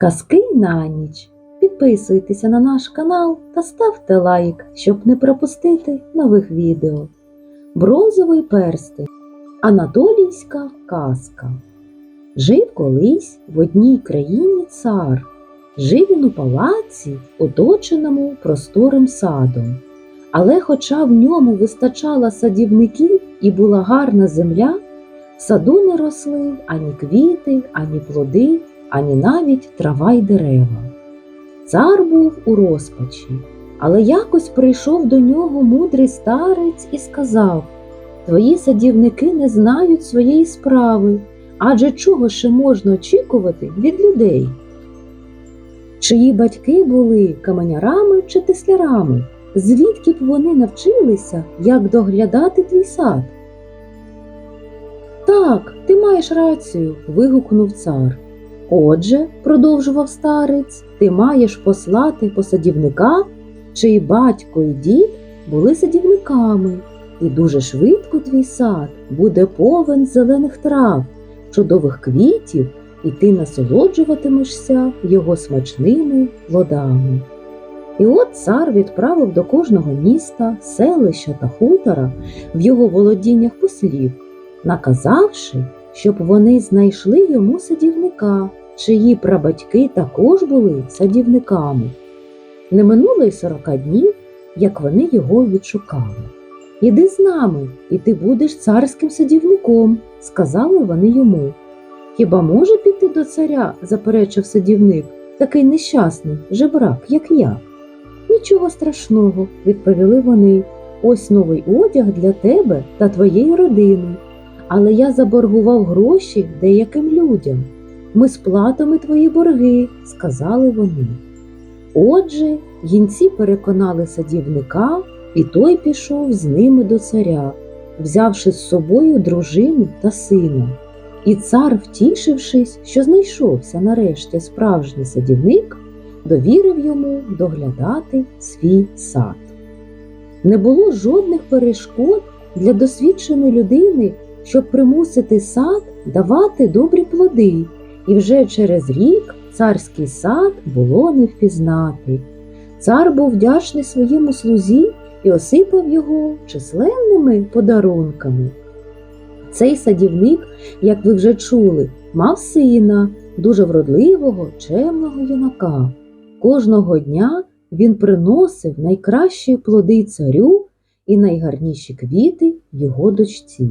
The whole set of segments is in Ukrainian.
Казки на ніч. Підписуйтеся на наш канал та ставте лайк, щоб не пропустити нових відео. Бронзовий перстень. Анатолійська казка. Жив колись в одній країні цар. Жив він у палаці, оточеному просторим садом. Але хоча в ньому вистачало садівників і була гарна земля, в саду не росли ані квіти, ані плоди, ані навіть трава й дерева. Цар був у розпачі, але якось прийшов до нього мудрий старець і сказав Твої садівники не знають своєї справи, адже чого ще можна очікувати від людей? Чиї батьки були каменярами чи теслярами, звідки б вони навчилися, як доглядати твій сад? Так, ти маєш рацію, вигукнув цар. Отже, продовжував старець, ти маєш послати посадівника, чиї батько і дід були садівниками, і дуже швидко твій сад буде повен зелених трав, чудових квітів, і ти насолоджуватимешся його смачними плодами. І от цар відправив до кожного міста, селища та хутора в його володіннях послів, наказавши, щоб вони знайшли йому садівника, чиї прабатьки також були садівниками. Не минуло й сорока днів, як вони його відшукали. Іди з нами, і ти будеш царським садівником, сказали вони йому. Хіба може піти до царя, заперечив садівник, такий нещасний, жебрак, як я? Нічого страшного, відповіли вони. Ось новий одяг для тебе та твоєї родини. Але я заборгував гроші деяким людям. Ми сплатимо твої борги, сказали вони. Отже, гінці переконали садівника, і той пішов з ними до царя, взявши з собою дружину та сина. І цар, втішившись, що знайшовся нарешті справжній садівник, довірив йому доглядати свій сад. Не було жодних перешкод для досвідченої людини, щоб примусити сад давати добрі плоди, і вже через рік царський сад було не впізнати. Цар був вдячний своєму слузі і осипав його численними подарунками. Цей садівник, як ви вже чули, мав сина, дуже вродливого, чемного юнака. Кожного дня він приносив найкращі плоди царю і найгарніші квіти його дочці.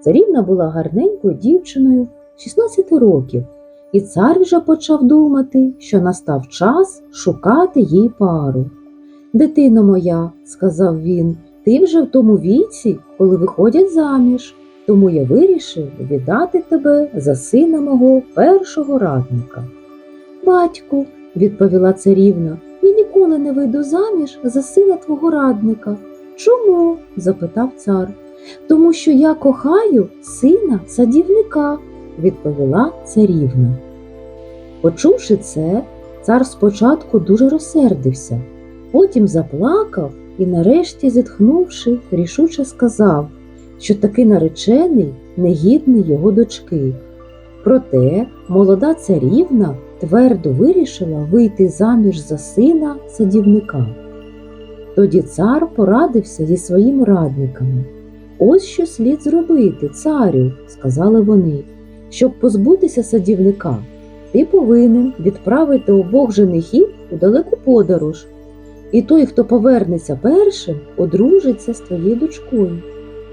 Царівна була гарненькою дівчиною 16 років, і цар вже почав думати, що настав час шукати їй пару. Дитино моя, сказав він, ти вже в тому віці, коли виходять заміж, тому я вирішив віддати тебе за сина мого першого радника. Батьку, відповіла царівна, я ніколи не вийду заміж за сина твого радника. Чому? запитав цар. Тому що я кохаю сина садівника, відповіла царівна. Почувши це, цар спочатку дуже розсердився, потім заплакав і, нарешті, зітхнувши, рішуче сказав, що такий наречений негідний його дочки. Проте молода царівна твердо вирішила вийти заміж за сина садівника. Тоді цар порадився зі своїми радниками. Ось що слід зробити, царю, сказали вони, щоб позбутися садівника. Ти повинен відправити обох женихів у далеку подорож, і той, хто повернеться першим, одружиться з твоєю дочкою.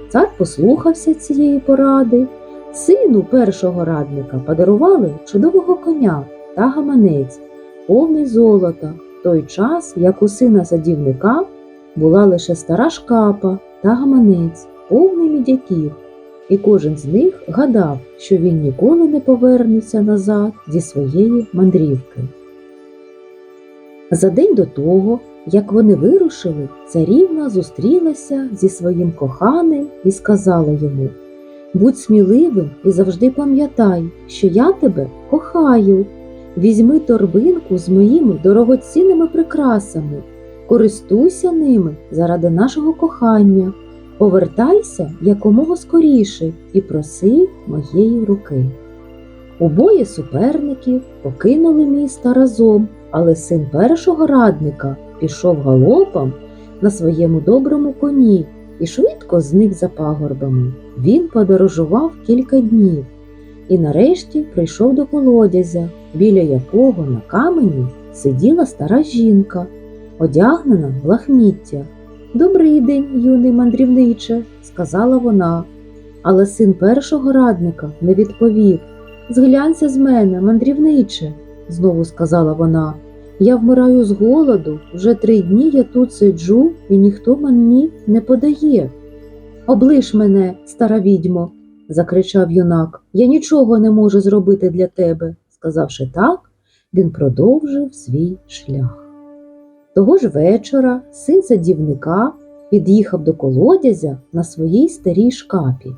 Цар послухався цієї поради. Сину першого радника подарували чудового коня та гаманець, повний золота, в той час, як у сина садівника була лише стара шкапа та гаманець, повний мідяків, і кожен з них гадав, що він ніколи не повернеться назад зі своєї мандрівки. За день до того, як вони вирушили, царівна зустрілася зі своїм коханим і сказала йому Будь сміливим і завжди пам'ятай, що я тебе кохаю. Візьми торбинку з моїми дорогоцінними прикрасами, користуйся ними заради нашого кохання, повертайся якомога скоріше і проси моєї руки. Обоє суперників покинули місто разом, але син першого радника пішов галопом на своєму доброму коні і швидко зник за пагорбами. Він подорожував кілька днів і нарешті прийшов до колодязя, біля якого на камені сиділа стара жінка, одягнена в лахміття. Добрий день, юний мандрівниче, сказала вона. Але син першого радника не відповів. Зглянься з мене, мандрівниче, знову сказала вона. Я вмираю з голоду, вже три дні я тут сиджу, і ніхто мені не подає. Облиш мене, стара відьмо, закричав юнак. Я нічого не можу зробити для тебе. Сказавши так, він продовжив свій шлях. Того ж вечора син садівника під'їхав до колодязя на своїй старій шкапі.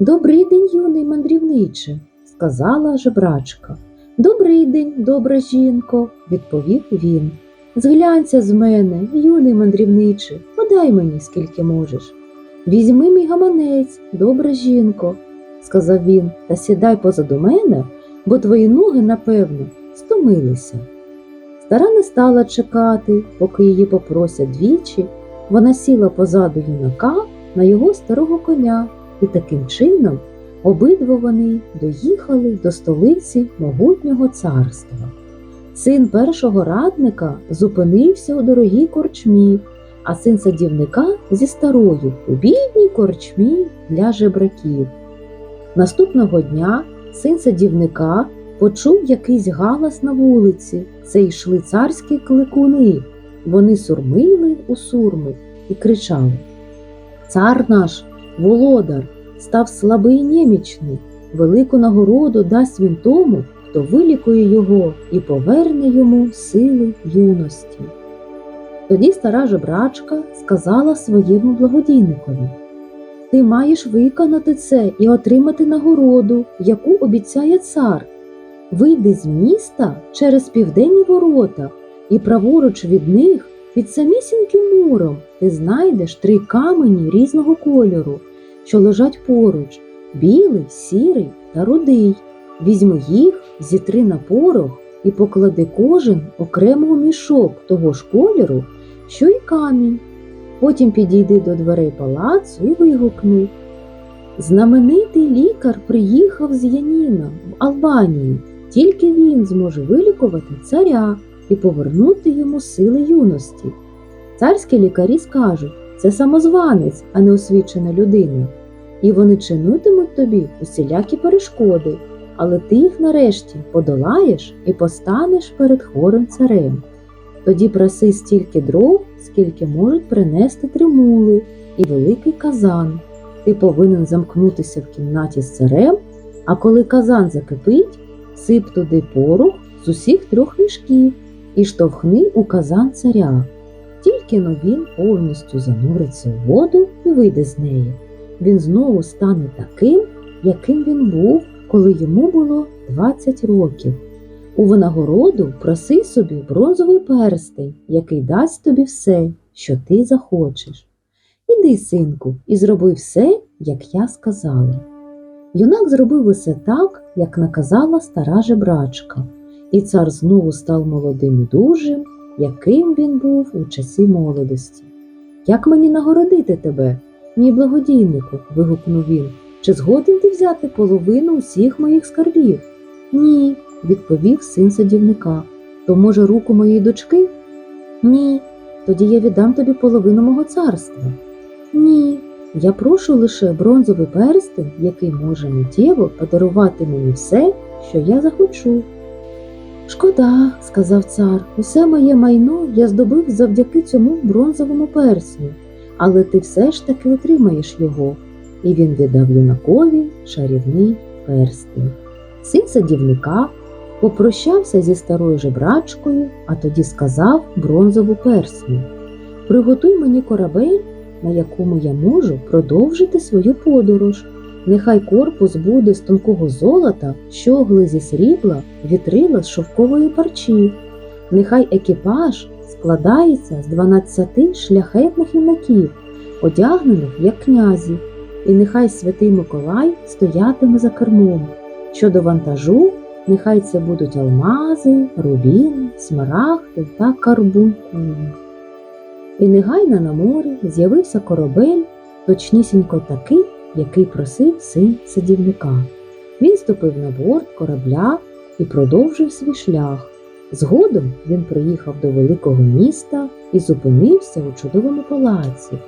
Добрий день, юний мандрівниче, сказала жебрачка. Добрий день, добра жінко, відповів він. Зглянься з мене, юний мандрівниче, подай мені скільки можеш. Візьми мій гаманець, добра жінко, сказав він, та сідай позаду мене, бо твої ноги, напевно, стомилися. Стара не стала чекати, поки її попросять двічі. Вона сіла позаду юнака на його старого коня, і таким чином обидва вони доїхали до столиці могутнього царства. Син першого радника зупинився у дорогій корчмі, а син садівника зі старою у бідній корчмі для жебраків. Наступного дня син садівника почув якийсь галас на вулиці. Це йшли царські кликуни. Вони сурмили у сурми і кричали: Цар наш, володар, став слабий й немічний, велику нагороду дасть він тому, хто вилікує його і поверне йому сили юності. Тоді стара жебрачка сказала своєму благодійникові Ти маєш виконати це і отримати нагороду, яку обіцяє цар. Вийди з міста через південні ворота, і праворуч від них, під самісіньким муром, ти знайдеш три камені різного кольору, що лежать поруч білий, сірий та рудий. Візьми їх, зітри на порох і поклади кожен окремо у мішок того ж кольору, що й камінь. Потім підійди до дверей палацу і вигукни. Знаменитий лікар приїхав з Яніна в Албанії. Тільки він зможе вилікувати царя і повернути йому сили юності. Царські лікарі скажуть, це самозванець, а не освічена людина, і вони чинитимуть тобі усілякі перешкоди, але ти їх нарешті подолаєш і постанеш перед хворим царем. Тоді проси стільки дров, скільки можуть принести три мули і великий казан. Ти повинен замкнутися в кімнаті з царем, а коли казан закипить, сип туди порох з усіх трьох мішків і штовхни у казан царя. Тільки но він повністю зануриться в воду і вийде з неї. Він знову стане таким, яким він був, коли йому було 20 років. У винагороду проси собі бронзовий перстень, який дасть тобі все, що ти захочеш. Іди, синку, і зроби все, як я сказала. Юнак зробив усе так, як наказала стара жебрачка, і цар знову став молодим і дужим, яким він був у часи молодості. Як мені нагородити тебе, мій благодійнику? вигукнув він. Чи згоден ти взяти половину усіх моїх скарбів? Ні, відповів син садівника. То, може, руку моєї дочки? Ні. Тоді я віддам тобі половину мого царства. Ні. Я прошу лише бронзовий перстень, який може миттєво подарувати мені все, що я захочу. Шкода, сказав цар, усе моє майно я здобив завдяки цьому бронзовому персню, але ти все ж таки отримаєш його. І він віддав юнакові шарівний перстень. Син садівника попрощався зі старою жебрачкою, а тоді сказав бронзову персню Приготуй мені корабель, на якому я можу продовжити свою подорож. Нехай корпус буде з тонкого золота, щогли зі срібла, вітрила з шовкової парчі. Нехай екіпаж складається з 12 шляхетних юнаків, одягнених як князі, і нехай святий Миколай стоятиме за кермом. Щодо вантажу, нехай це будуть алмази, рубіни, смарагди та карбункули. І негайно на морі з'явився корабель, точнісінько такий, який просив син садівника. Він ступив на борт корабля і продовжив свій шлях. Згодом він приїхав до великого міста і зупинився у чудовому палаці.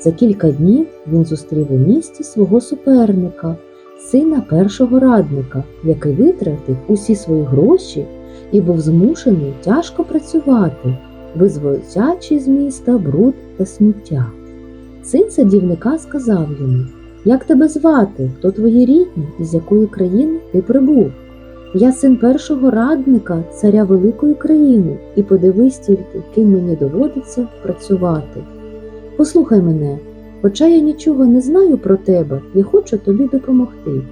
За кілька днів він зустрів у місті свого суперника, сина першого радника, який витратив усі свої гроші і був змушений тяжко працювати, визволячи з міста бруд та сміття. Син садівника сказав йому, як тебе звати, хто твої рідні і з якої країни ти прибув? Я син першого радника царя великої країни, і подивись тільки, ким мені доводиться працювати. Послухай мене, хоча я нічого не знаю про тебе, я хочу тобі допомогти.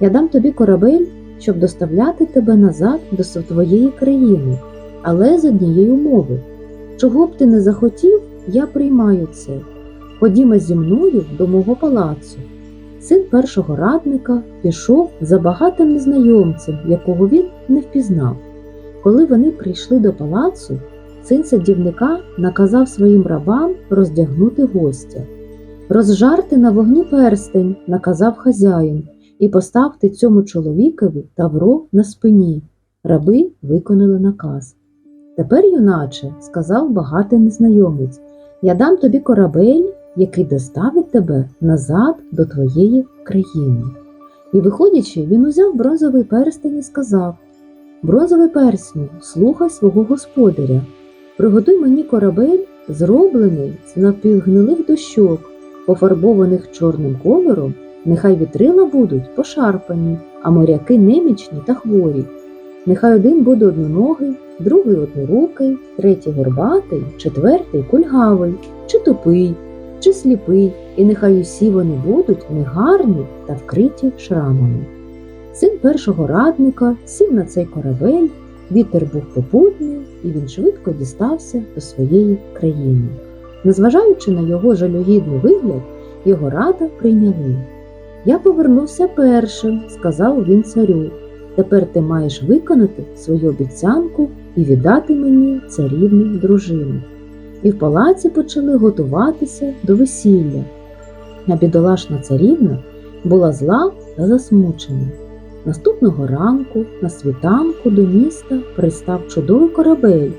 Я дам тобі корабель, щоб доставляти тебе назад до твоєї країни, але з однієї умови. Чого б ти не захотів, я приймаю це. Ходімо зі мною до мого палацу. Син першого радника пішов за багатим незнайомцем, якого він не впізнав. Коли вони прийшли до палацу, син садівника наказав своїм рабам роздягнути гостя. Розжарти на вогні перстень, наказав хазяїн, і поставте цьому чоловікові тавро на спині. Раби виконали наказ. Тепер, юначе, сказав багатий незнайомець, я дам тобі корабель, який доставить тебе назад до твоєї країни. І, виходячи, він узяв бронзовий перстень і сказав: Бронзовий персню, слухай свого господаря, приготуй мені корабель, зроблений з напівгнилих дощок, пофарбованих чорним кольором, нехай вітрила будуть пошарпані, а моряки немічні та хворі. Нехай один буде одноногий, другий однорукий, третій горбатий, четвертий кульгавий, чи тупий, чи сліпий, і нехай усі вони будуть негарні та вкриті шрамами. Син першого радника сів на цей корабель, вітер був попутний, і він швидко дістався до своєї країни. Незважаючи на його жалюгідний вигляд, його рада прийняли. Я повернувся першим, сказав він царю. Тепер ти маєш виконати свою обіцянку і віддати мені царівну дружину. І в палаці почали готуватися до весілля. А бідолашна царівна була зла та засмучена. Наступного ранку на світанку до міста пристав чудовий корабель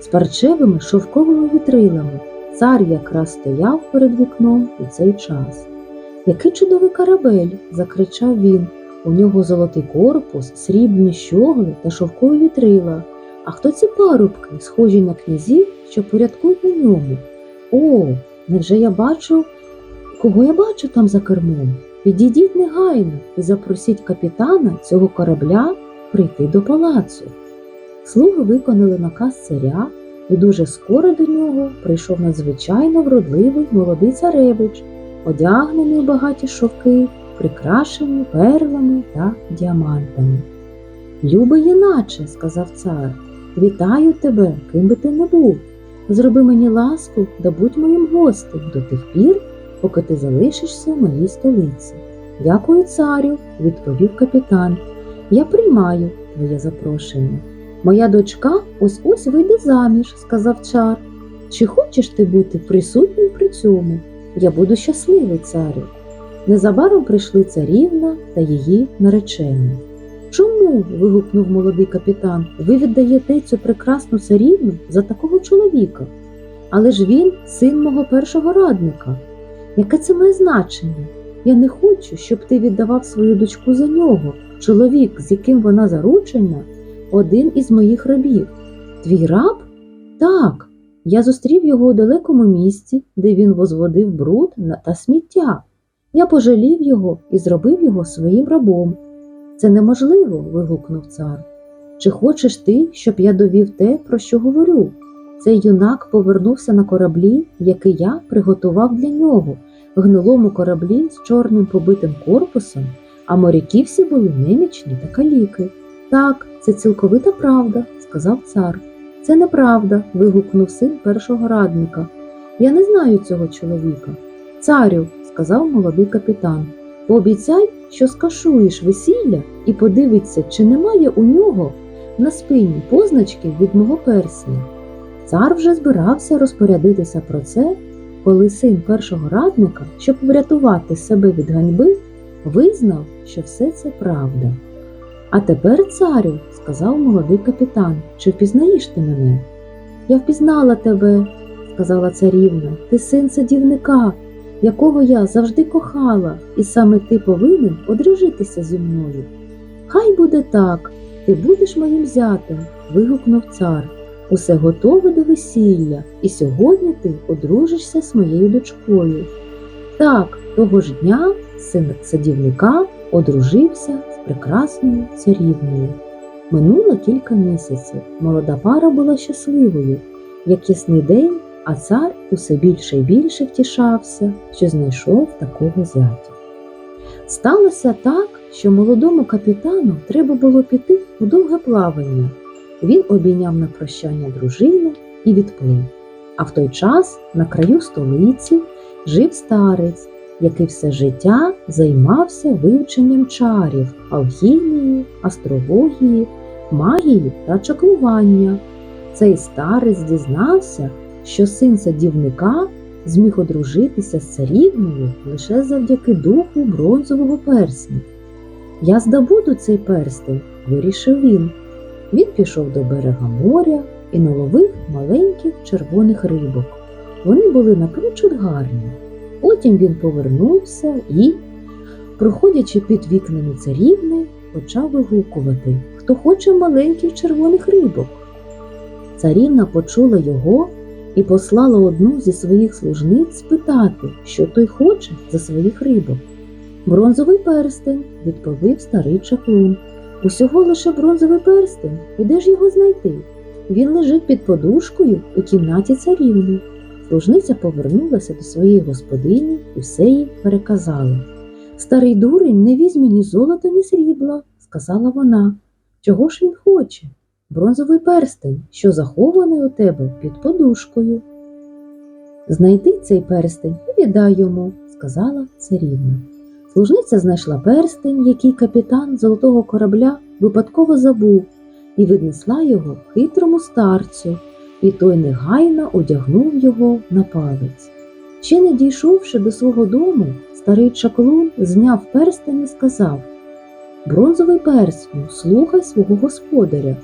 з парчевими шовковими вітрилами. Цар якраз стояв перед вікном у цей час. Який чудовий корабель! закричав він. У нього золотий корпус, срібні щогли та шовкові вітрила. А хто ці парубки, схожі на князів, що порядкують на ньому? О, невже я бачу, кого я бачу там за кермом? Підійдіть негайно і запросіть капітана цього корабля прийти до палацу. Слуги виконали наказ царя, і дуже скоро до нього прийшов надзвичайно вродливий молодий царевич, одягнений у багаті шовки, прикрашені перлами та діамантами. Любий іначе, сказав цар, вітаю тебе, ким би ти не був. Зроби мені ласку да будь моїм гостем до тих пір, поки ти залишишся в моїй столиці. Дякую, царю, відповів капітан. Я приймаю твоє запрошення. Моя дочка ось ось вийде заміж, сказав чар. Чи хочеш ти бути присутнім при цьому? Я буду щасливий, царю. Незабаром прийшли царівна та її наречені. Чому? вигукнув молодий капітан. Ви віддаєте цю прекрасну царівну за такого чоловіка? Але ж він син мого першого радника. Яке це має значення? Я не хочу, щоб ти віддавав свою дочку за нього. Чоловік, з яким вона заручена, один із моїх рабів. Твій раб? Так. Я зустрів його у далекому місці, де він возводив бруд та сміття. Я пожалів його і зробив його своїм рабом. Це неможливо. вигукнув цар. Чи хочеш ти, щоб я довів те, про що говорю? Цей юнак повернувся на кораблі, який я приготував для нього, в гнилому кораблі з чорним побитим корпусом, а моряки всі були немічні та каліки. Так, це цілковита правда, сказав цар. Це неправда. вигукнув син першого радника. Я не знаю цього чоловіка. Царю, сказав молодий капітан, пообіцяй, що скашуєш весілля і подивиться, чи немає у нього на спині позначки від мого персня. Цар вже збирався розпорядитися про це, коли син першого радника, щоб врятувати себе від ганьби, визнав, що все це правда. А тепер, царю, сказав молодий капітан, чи впізнаєш ти мене? Я впізнала тебе, сказала царівна, ти син садівника, якого я завжди кохала, і саме ти повинен одружитися зі мною. Хай буде так, ти будеш моїм зятем, вигукнув цар. Усе готове до весілля, і сьогодні ти одружишся з моєю дочкою. Так, того ж дня син садівника одружився з прекрасною царівною. Минуло кілька місяців. Молода пара була щасливою, як ясний день, а цар усе більше і більше втішався, що знайшов такого зятя. Сталося так, що молодому капітану треба було піти у довге плавання. Він обійняв на прощання дружину і відплив. А в той час на краю столиці жив старець, який все життя займався вивченням чарів, алхімії, астрології, магії та чаклування. Цей старець дізнався, що син садівника зміг одружитися з царівною лише завдяки духу бронзового персня. Я здобуду цей перстень, вирішив він. Він пішов до берега моря і наловив маленьких червоних рибок. Вони були напрочуд гарні. Потім він повернувся і, проходячи під вікнами царівни, почав вигукувати, хто хоче маленьких червоних рибок. Царівна почула його і послала одну зі своїх служниць спитати, що той хоче за своїх рибок. Бронзовий перстень, відповів старий чаклун. Усього лише бронзовий перстень, і де ж його знайти? Він лежить під подушкою у кімнаті царівни. Служниця повернулася до своєї господині і все їй переказала. Старий дурень не візьме ні золота, ні срібла, сказала вона. Чого ж він хоче? Бронзовий перстень, що захований у тебе під подушкою. Знайди цей перстень і віддай йому, сказала царівна. Служниця знайшла перстень, який капітан золотого корабля випадково забув, і віднесла його хитрому старцю, і той негайно одягнув його на палець. Ще не дійшовши до свого дому, старий чаклун зняв перстень і сказав Бронзовий перстню, слухай свого господаря.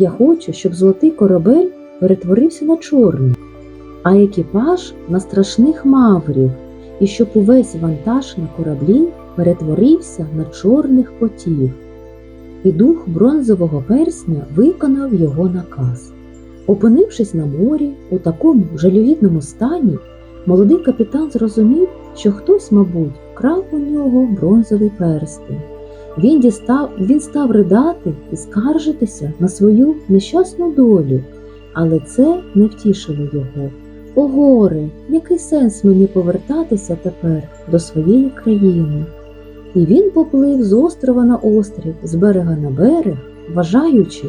Я хочу, щоб золотий корабель перетворився на чорний, а екіпаж на страшних маврів, і щоб увесь вантаж на кораблі перетворився на чорних котів. І дух бронзового персня виконав його наказ. Опинившись на морі у такому жалюгідному стані, молодий капітан зрозумів, що хтось, мабуть, вкрав у нього бронзовий перстень. Він дістав, він став ридати і скаржитися на свою нещасну долю, але це не втішило його. О горе, який сенс мені повертатися тепер до своєї країни? І він поплив з острова на острів, з берега на берег, вважаючи,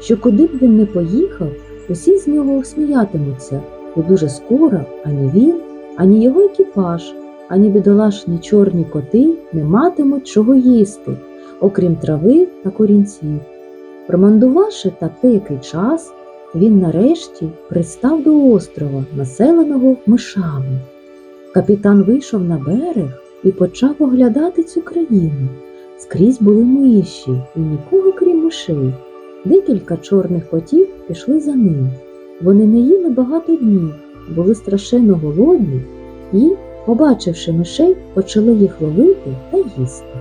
що куди б він не поїхав, усі з нього сміятимуться, і дуже скоро ані він, ані його екіпаж, ані бідолашні чорні коти не матимуть чого їсти, окрім трави та корінців. Промандувавши так деякий час, він нарешті пристав до острова, населеного мишами. Капітан вийшов на берег і почав оглядати цю країну. Скрізь були миші і нікого крім мишей. Декілька чорних котів пішли за ним. Вони не їли багато днів, були страшенно голодні і, побачивши мишей, почали їх ловити та їсти.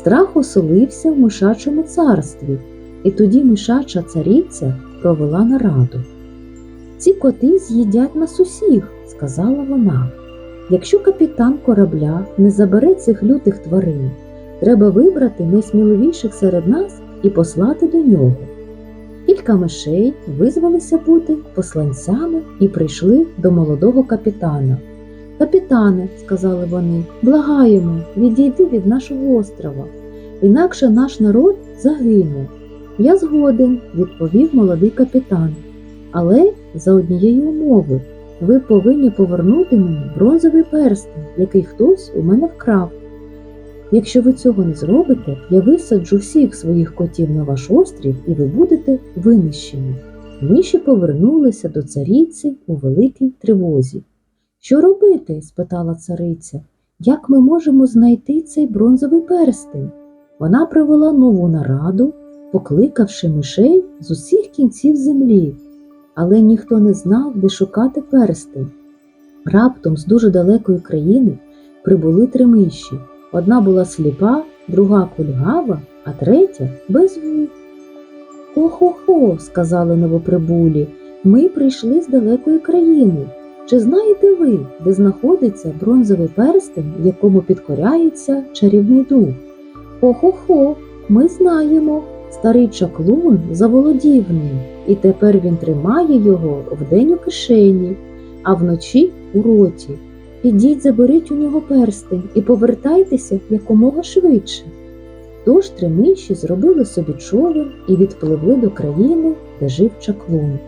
Страх оселився в мишачому царстві, і тоді мишача цариця провела нараду. Ці коти з'їдять нас усіх, сказала вона. Якщо капітан корабля не забере цих лютих тварин, треба вибрати найсміливіших серед нас і послати до нього. Кілька мишей визвалися бути посланцями і прийшли до молодого капітана. Капітане, сказали вони, благаємо, відійди від нашого острова, інакше наш народ загине. Я згоден, відповів молодий капітан. Але за однієї умови ви повинні повернути мені бронзовий перстень, який хтось у мене вкрав. Якщо ви цього не зробите, я висаджу всіх своїх котів на ваш острів, і ви будете винищені. Миші повернулися до цариці у великій тривозі. Що робити? спитала цариця. Як ми можемо знайти цей бронзовий перстень? Вона провела нову нараду, покликавши мишей з усіх кінців землі, але ніхто не знав, де шукати перстень. Раптом з дуже далекої країни прибули три миші. Одна була сліпа, друга кульгава, а третя без вух. Хо-хо-хо, сказали новоприбулі, ми прийшли з далекої країни. Чи знаєте ви, де знаходиться бронзовий перстень, якому підкоряється чарівний дух? Хо-хо-хо, ми знаємо. Старий чаклун заволодів ним, і тепер він тримає його вдень у кишені, а вночі у роті. Підіть, заберіть у нього перстень і повертайтеся якомога швидше. Тож три миші зробили собі човен і відпливли до країни, де жив чаклун.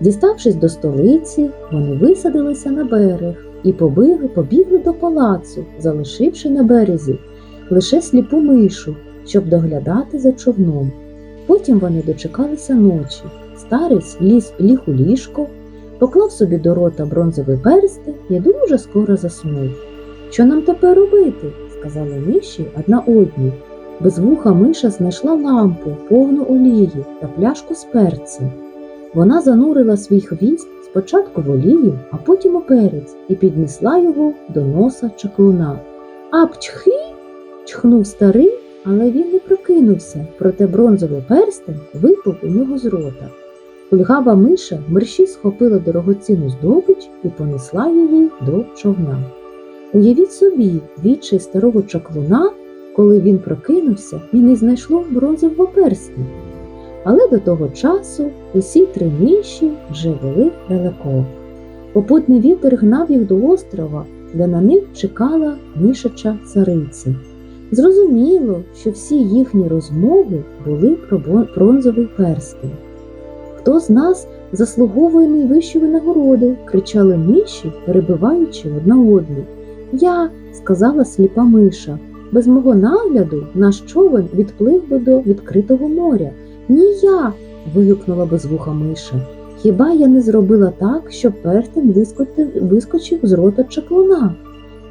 Діставшись до столиці, вони висадилися на берег і побігли, побігли до палацу, залишивши на березі лише сліпу мишу, щоб доглядати за човном. Потім вони дочекалися ночі. Старець ліз ліг у ліжко, поклав собі до рота бронзовий перстень і дуже скоро заснув. Що нам тепер робити? сказали миші одна одній. Без вуха миша знайшла лампу, повну олії та пляшку з перцем. Вона занурила свій хвіст спочатку в олію, а потім у перець і піднесла його до носа чаклуна. Апчхи! чхнув старий, але він не прокинувся, проте бронзовий перстень випав у нього з рота. Кульгава миша мерщі схопила дорогоцінну здобич і понесла її до човна. Уявіть собі, вічі старого чаклуна, коли він прокинувся і не знайшло бронзового перстня. Але до того часу усі три миші вже були далеко. Попутний вітер гнав їх до острова, де на них чекала мишача цариця. Зрозуміло, що всі їхні розмови були про бронзовий перстень. Хто з нас заслуговує найвищої нагороди? кричали миші, перебиваючи одна одну. Я, сказала сліпа миша, без мого нагляду наш човен відплив би до відкритого моря. Ні я. вигукнула безвуха миша. Хіба я не зробила так, щоб перстень вискочив з рота чаклуна?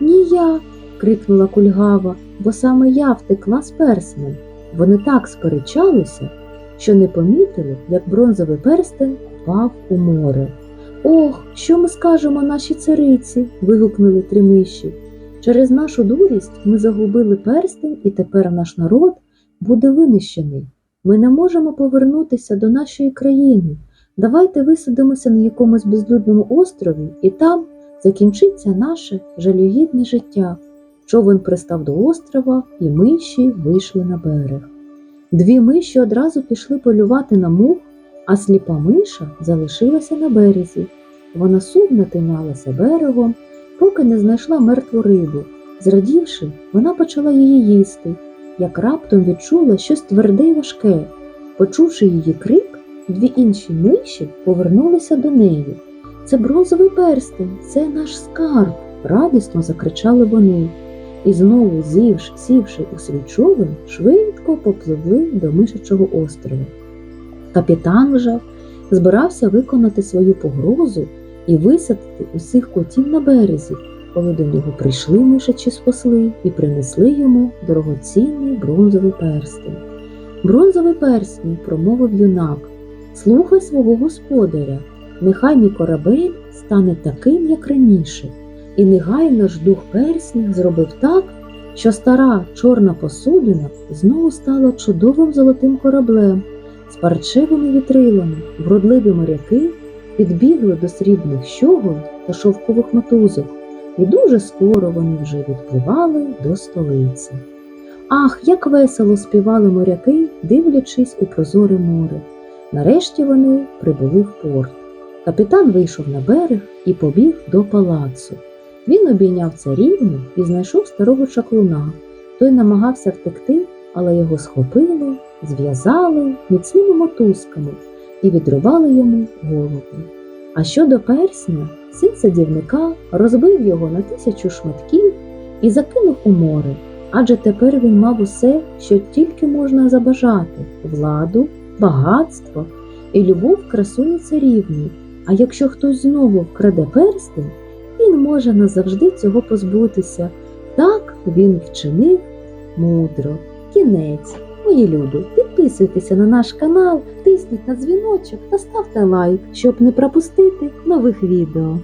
Ні я. крикнула кульгава, бо саме я втекла з перснем. Вони так сперечалися, що не помітили, як бронзовий перстень впав у море. Ох, що ми скажемо нашій цариці? вигукнули три миші. Через нашу дурість ми загубили перстень, і тепер наш народ буде винищений. Ми не можемо повернутися до нашої країни. Давайте висадимося на якомусь безлюдному острові, і там закінчиться наше жалюгідне життя. Човен пристав до острова, і миші вийшли на берег. Дві миші одразу пішли полювати на мух, а сліпа миша залишилася на березі. Вона сумно тинялася берегом, поки не знайшла мертву рибу. Зрадівши, вона почала її їсти, як раптом відчула щось тверде й важке. Почувши її крик, дві інші миші повернулися до неї. Це бронзовий перстень, це наш скарб, радісно закричали вони. І знову, зівши, сівши у свій човен, швидко попливли до мишачого острова. Капітан вже збирався виконати свою погрозу і висадити усіх котів на березі, коли до нього прийшли мишачі спосли і принесли йому дорогоцінний бронзовий перстень. Бронзовий перстень, промовив юнак, слухай свого господаря, нехай мій корабель стане таким, як раніше. І негайно ж дух персня зробив так, що стара чорна посудина знову стала чудовим золотим кораблем з парчевими вітрилами, вродливі моряки підбігли до срібних щогол та шовкових мотузок, і дуже скоро вони вже відпливали до столиці. Ах, як весело співали моряки, дивлячись у прозоре море. Нарешті вони прибули в порт. Капітан вийшов на берег і побіг до палацу. Він обійняв царівну і знайшов старого чаклуна. Той намагався втекти, але його схопили, зв'язали міцними мотузками і відрубали йому голову. А щодо персня, син садівника розбив його на тисячу шматків і закинув у море. адже тепер він мав усе, що тільки можна забажати владу, багатство і любов красуні царівні. А якщо хтось знову вкраде перстень, він може назавжди цього позбутися. Так він вчинив мудро. Кінець. Мої любі, підписуйтеся на наш канал, тисніть на дзвіночок та ставте лайк, щоб не пропустити нових відео.